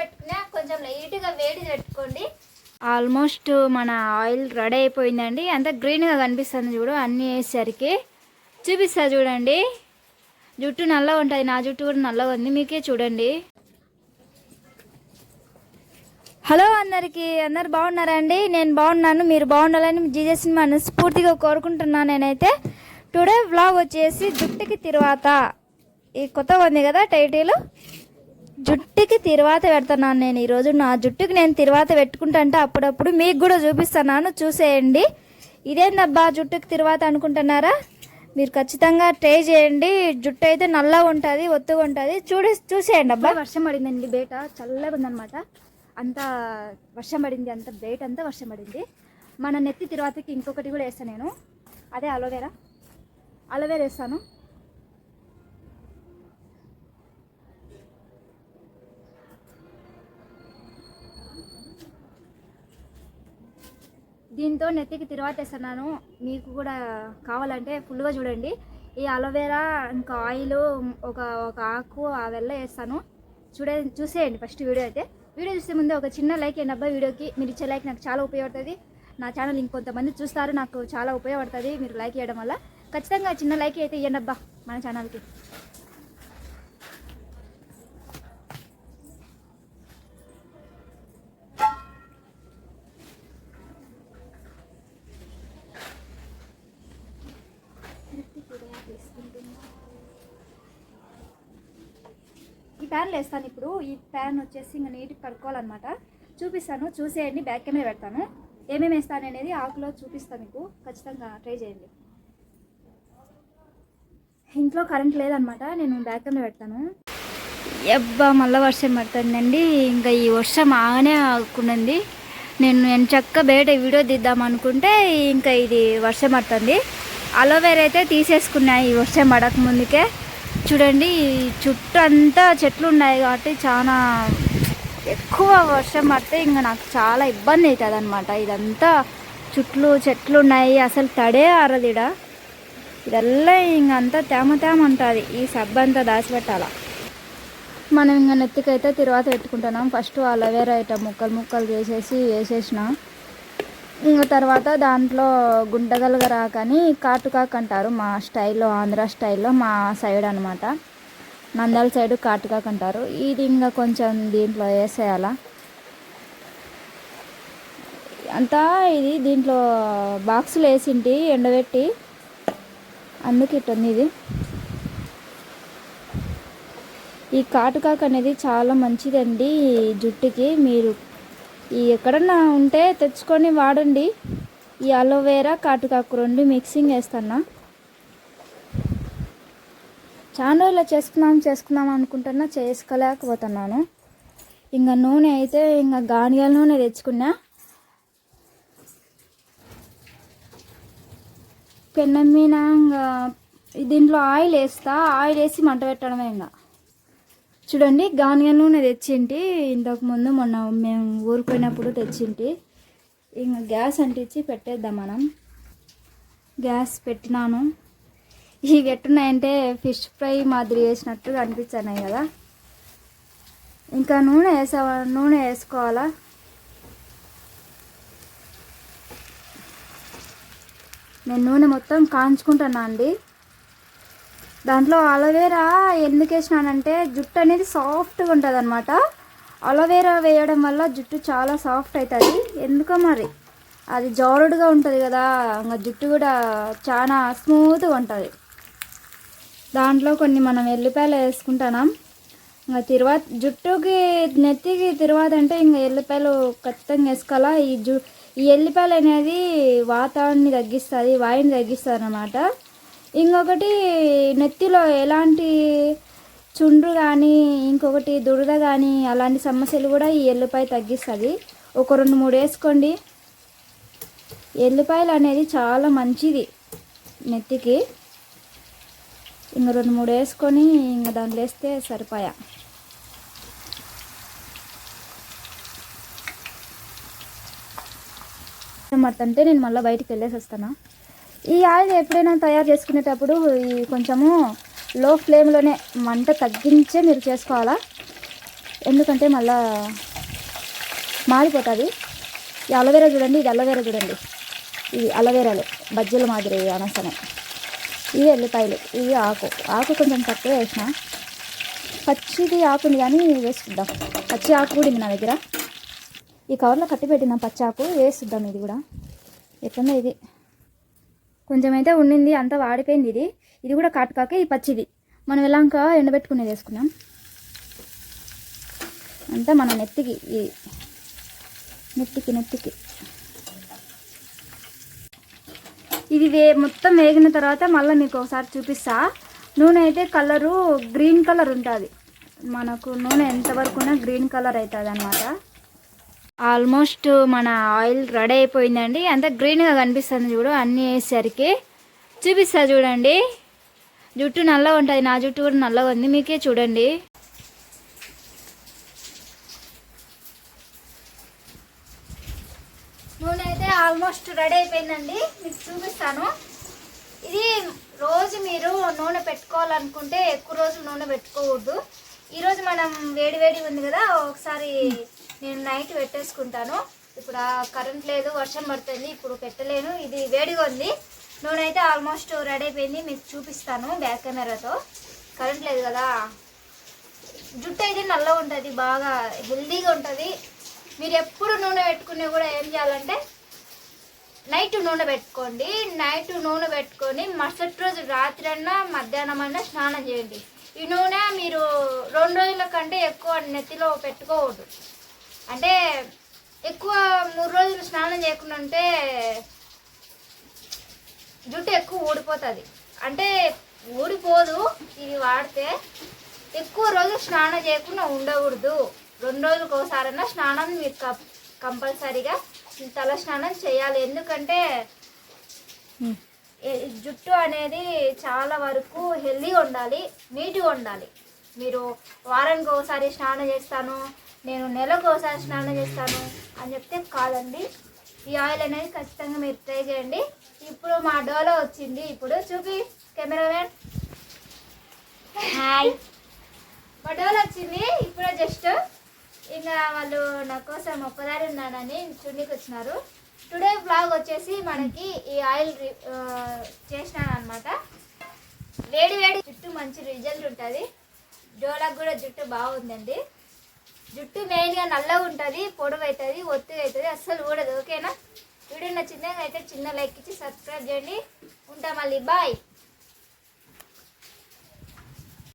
పెట్టుకున్నా కొంచెం లైట్గా వేడి పెట్టుకోండి. ఆల్మోస్ట్ మన ఆయిల్ రెడీ అయిపోయిందండి. అంత గ్రీన్గా కనిపిస్తుంది చూడు అన్నీ వేసేసరికి. చూపిస్తా చూడండి. జుట్టు నల్లగా ఉంటుంది నా జుట్టు కూడా నల్లగా ఉంది. మీకే చూడండి. హలో అందరికీ. అందరు బాగున్నారా అండి? నేను బాగున్నాను. మీరు బాగుండాలని జీజస్ని మనస్ఫూర్తిగా కోరుకుంటున్నాను నేనైతే. టుడే వ్లాగ్ వచ్చేసి జుట్టుకి తిరువాత. ఈ కొత్తగా ఉంది కదా టైటిల్. జుట్టుకి తిరువాత పెడుతున్నాను నేను ఈరోజు నా జుట్టుకి నేను తిరువాత పెట్టుకుంటా అప్పుడప్పుడు మీకు కూడా చూపిస్తున్నాను. చూసేయండి. ఇదేందబ్బా జుట్టుకి తిరువాత అనుకుంటున్నారా? మీరు ఖచ్చితంగా ట్రై చేయండి. జుట్టు అయితే నల్లగా ఉంటుంది ఒత్తుగా ఉంటుంది. చూడే చూసేయండి అబ్బా. వర్షం పడిందండి బయట చల్లగా ఉందన్నమాట. అంత వర్షం పడింది అంత బయట అంతా వర్షం పడింది. మన నెత్తి తిరువాతకి ఇంకొకటి కూడా వేస్తాను నేను. అదే అలోవేరా అలోవేరా వేస్తాను. దీంతో నెత్తికి తిరువాతేస్తున్నాను. మీకు కూడా కావాలంటే ఫుల్గా చూడండి. ఈ అలోవేరా ఇంకా ఆయిల్ ఒక ఒక ఆకు ఆ వెల్ల వేస్తాను. చూడే చూసేయండి ఫస్ట్ వీడియో అయితే. వీడియో చూసే ముందే ఒక చిన్న లైక్ అండి అబ్బాయి వీడియోకి. మీరు ఇచ్చే లైక్ నాకు చాలా ఉపయోగపడుతుంది. నా ఛానల్ ఇంకొంతమంది చూస్తారు నాకు చాలా ఉపయోగపడుతుంది. మీరు లైక్ చేయడం వల్ల ఖచ్చితంగా చిన్న లైక్ అయితే ఇవ్వండి అబ్బా మన ఛానల్కి. ప్యాన్లు వేస్తాను ఇప్పుడు. ఈ ప్యాన్ వచ్చేసి ఇంకా నీట్గా కడుక్కోవాలన్నమాట. చూపిస్తాను. చూసేయండి. బ్యాక్ కెమెరా పెడతాను. ఏమేమి వేస్తాను అనేది ఆకులో చూపిస్తాను మీకు. ఖచ్చితంగా ట్రై చేయండి. ఇంట్లో కరెంట్ లేదనమాట నేను బ్యాక్ కెమెరా పెడతాను. ఎబ్బా మళ్ళీ వర్షం పడుతుందండి. ఇంకా ఈ వర్షం ఆగనే ఆగుకున్నది నేను నేను చక్క బయట వీడియో తీద్దాం అనుకుంటే ఇంకా ఇది వర్షం పడుతుంది. అలోవేరా అయితే తీసేసుకున్నా ఈ వర్షం పడక ముందుకే చూడండి చుట్టూ అంతా చెట్లు ఉన్నాయి కాబట్టి చాలా ఎక్కువ వర్షం పడితే ఇంకా నాకు చాలా ఇబ్బంది అవుతుంది అనమాట ఇదంతా చుట్లు చెట్లు ఉన్నాయి అసలు తడే ఆరదిడ ఇదల్లా ఇంకంతా తేమ తేమ ఉంటుంది ఈ సబ్బంతా దాచిపెట్టాల. మనం ఇంకా నెత్తికైతే తిరువాత పెట్టుకుంటున్నాం ఫస్ట్ అలోవేరా ఇట్లా ముక్కలు ముక్కలు చేసేసి వేసేసినాం. తర్వాత దాంట్లో గుంటగలుగా రాకని కాటుకాక్ అంటారు మా స్టైల్లో ఆంధ్ర స్టైల్లో మా సైడ్ అనమాట నందాల సైడ్ కాటుకాక్ అంటారు ఇది ఇంకా కొంచెం దీంట్లో వేసేయాలా. అంతా ఇది దీంట్లో బాక్సులు వేసింటి ఎండబెట్టి అందుకు ఇట్టుంది ఇది. ఈ కాటుకాక్ అనేది చాలా మంచిదండి జుట్టుకి. మీరు ఈ ఎక్కడన్నా ఉంటే తెచ్చుకొని వాడండి. ఈ అలోవేరా కాటుకాకు రెండు మిక్సింగ్ వేస్తాను చాలా రోజులు చేసుకుందాం చేసుకుందాం అనుకుంటున్నా చేసుకోలేకపోతున్నాను. ఇంకా నూనె అయితే ఇంకా గానియాల నూనె తెచ్చుకున్నా. పెన్నం మీద ఇంకా దీంట్లో ఆయిల్ వేస్తా ఆయిల్ వేసి మంట పెట్టడమే ఇంకా. చూడండి గానిగా నూనె తెచ్చింటి. ఇంతకు ముందు మొన్న మేము ఊరిపోయినప్పుడు తెచ్చింటి. ఇంకా గ్యాస్ అంటించి పెట్టేద్దాం మనం. గ్యాస్ పెట్టినాను. ఇవి ఎట్టున్నాయంటే ఫిష్ ఫ్రై మాదిరి వేసినట్టు అనిపించాయి కదా. ఇంకా నూనె వేసా నూనె వేసుకోవాలా? నేను నూనె మొత్తం కాంచుకుంటున్నా అండి. దాంట్లో అలోవేరా ఎందుకు వేసినానంటే జుట్టు అనేది సాఫ్ట్గా ఉంటుంది అనమాట అలోవేరా వేయడం వల్ల జుట్టు చాలా సాఫ్ట్ అవుతుంది ఎందుకో మరి? అది జారుడుగా ఉంటుంది కదా ఇంకా జుట్టు కూడా చాలా స్మూత్గా ఉంటుంది. దాంట్లో కొన్ని మనం ఎల్లిపాయలు వేసుకుంటున్నాం ఇంకా తిరువాత జుట్టుకి నెత్తికి తిరువాత అంటే ఇంకా ఎల్లిపాయలు ఖచ్చితంగా వేసుకోవాలా? ఈ జు ఈ ఎల్లిపాయలు అనేది వాతావరణాన్ని తగ్గిస్తుంది వాయుని తగ్గిస్తుంది అనమాట ఇంకొకటి నెత్తిలో ఎలాంటి చుండ్రు కానీ ఇంకొకటి దురద కానీ అలాంటి సమస్యలు కూడా ఈ ఎల్లుపాయ తగ్గిస్తుంది. ఒక రెండు మూడు వేసుకోండి. ఎల్లిపాయలు అనేది చాలా మంచిది నెత్తికి. ఇంక రెండు మూడు వేసుకొని ఇంక దాంట్లో వేస్తే సరిపోయా. అంటే నేను మళ్ళీ బయటికి వెళ్ళేసి వస్తాను? ఈ ఆయిల్ ఎప్పుడైనా తయారు చేసుకునేటప్పుడు ఈ కొంచెము లో ఫ్లేమ్లోనే మంట తగ్గించే మీరు చేసుకోవాలా? ఎందుకంటే మళ్ళా మారిపోతుంది ఈ అలోవేరా చూడండి ఇది అలోవేరా చూడండి. ఇది అలోవేరాలు బజ్జీల మాదిరి అనసనే ఇవి ఎల్లిపాయలు ఇవి ఆకు. ఆకు కొంచెం తక్కువ వేసిన. పచ్చిది ఆకు ఉంది కానీ వేసుకుందాం. పచ్చి ఆకు కూడా ఉంది నా దగ్గర. ఈ కవర్లో కట్టి పెట్టిన పచ్చి ఆకు వేసుద్దాం ఇది కూడా. ఎట్లుందో ఇది? కొంచెం అయితే ఉండింది అంతా వాడిపోయింది ఇది. ఇది కూడా కాటుకాకే ఈ పచ్చిది. మనం ఎలాంక ఎండబెట్టుకునేది వేసుకున్నాం అంతా మన నెత్తికి ఈ నెత్తికి నెత్తికి. ఇది వే మొత్తం వేగిన తర్వాత మళ్ళీ మీకు ఒకసారి చూపిస్తా. నూనె అయితే కలరు గ్రీన్ కలర్ ఉంటుంది. మనకు నూనె ఎంతవరకున్నా గ్రీన్ కలర్ అవుతుంది అనమాట ఆల్మోస్ట్ మన ఆయిల్ రెడీ అయిపోయిందండి. అంత గ్రీన్గా కనిపిస్తుంది చూడు అన్నీ వేసేసరికి. చూపిస్తా చూడండి. జుట్టు నల్లగా ఉంటుంది. నా జుట్టు కూడా నల్లగా ఉంది. మీకే చూడండి. నూనె అయితే ఆల్మోస్ట్ రెడీ అయిపోయిందండి. మీకు చూపిస్తాను. ఇది రోజు మీరు నూనె పెట్టుకోవాలనుకుంటే ఎక్కువ రోజులు నూనె పెట్టుకోకూడదు ఈరోజు మనం వేడి వేడి ఉంది కదా ఒకసారి నేను నైట్ పెట్టేసుకుంటాను. ఇప్పుడు కరెంట్ లేదు వర్షం పడుతుంది ఇప్పుడు పెట్టలేను. ఇది వేడిగా ఉంది. నూనె అయితే ఆల్మోస్ట్ రెడీ అయిపోయింది మీకు చూపిస్తాను బ్యాక్ కెమెరాతో. కరెంట్ లేదు కదా. జుట్టు అయితే నల్లగా ఉంటుంది బాగా హెల్దీగా ఉంటుంది. మీరు ఎప్పుడు నూనె పెట్టుకునే కూడా ఏం చేయాలంటే నైట్ నూనె పెట్టుకోండి. నైట్ నూనె పెట్టుకొని మరుసటి రోజు రాత్రి అన్నా మధ్యాహ్నం అన్నా స్నానం చేయండి. ఈ నూనె మీరు రెండు రోజుల కంటే ఎక్కువ నెత్తిలో పెట్టుకోవద్దు అంటే ఎక్కువ మూడు రోజులు స్నానం చేయకుండా ఉంటే జుట్టు ఎక్కువ ఊడిపోతుంది. అంటే ఊడిపోదు ఇది వాడితే ఎక్కువ రోజులు స్నానం చేయకుండా ఉండకూడదు. రెండు రోజులకు ఒకసారైనా స్నానం మీరు కం- కంపల్సరీగా తల స్నానం చేయాలి. ఎందుకంటే జుట్టు అనేది చాలా వరకు హెల్దీగా ఉండాలి నీట్గా ఉండాలి. మీరు వారానికి ఒకసారి స్నానం చేస్తాను నేను నెలకు ఒకసారి స్నానం చేస్తాను అని చెప్తే కాదండి. ఈ ఆయిల్ అనేది ఖచ్చితంగా మీరు ట్రై చేయండి. ఇప్పుడు మా డోలో వచ్చింది. ఇప్పుడు చూపి కెమెరామెన్ హాయ్ మా డోలో వచ్చింది. ఇప్పుడే జస్ట్ ఇంకా వాళ్ళు నా కోసం ఒక్కదారి ఉన్నానని చున్నీకి వచ్చినారు. టుడే బ్లాగ్ వచ్చేసి మనకి ఈ ఆయిల్ చేసినాను అనమాట వేడి వేడి జుట్టు మంచి రిజల్ట్ ఉంటుంది. జోలకు కూడా జుట్టు బాగుందండి. జుట్టు మెయిన్గా నల్లగా ఉంటుంది పొడవు అవుతుంది ఒత్తుగా అవుతుంది అస్సలు ఊడదు ఓకేనా? వీడియో నచ్చిందే అయితే చిన్న లైక్ ఇచ్చి సబ్స్క్రైబ్ చేయండి. ఉంటా మళ్ళీ బాయ్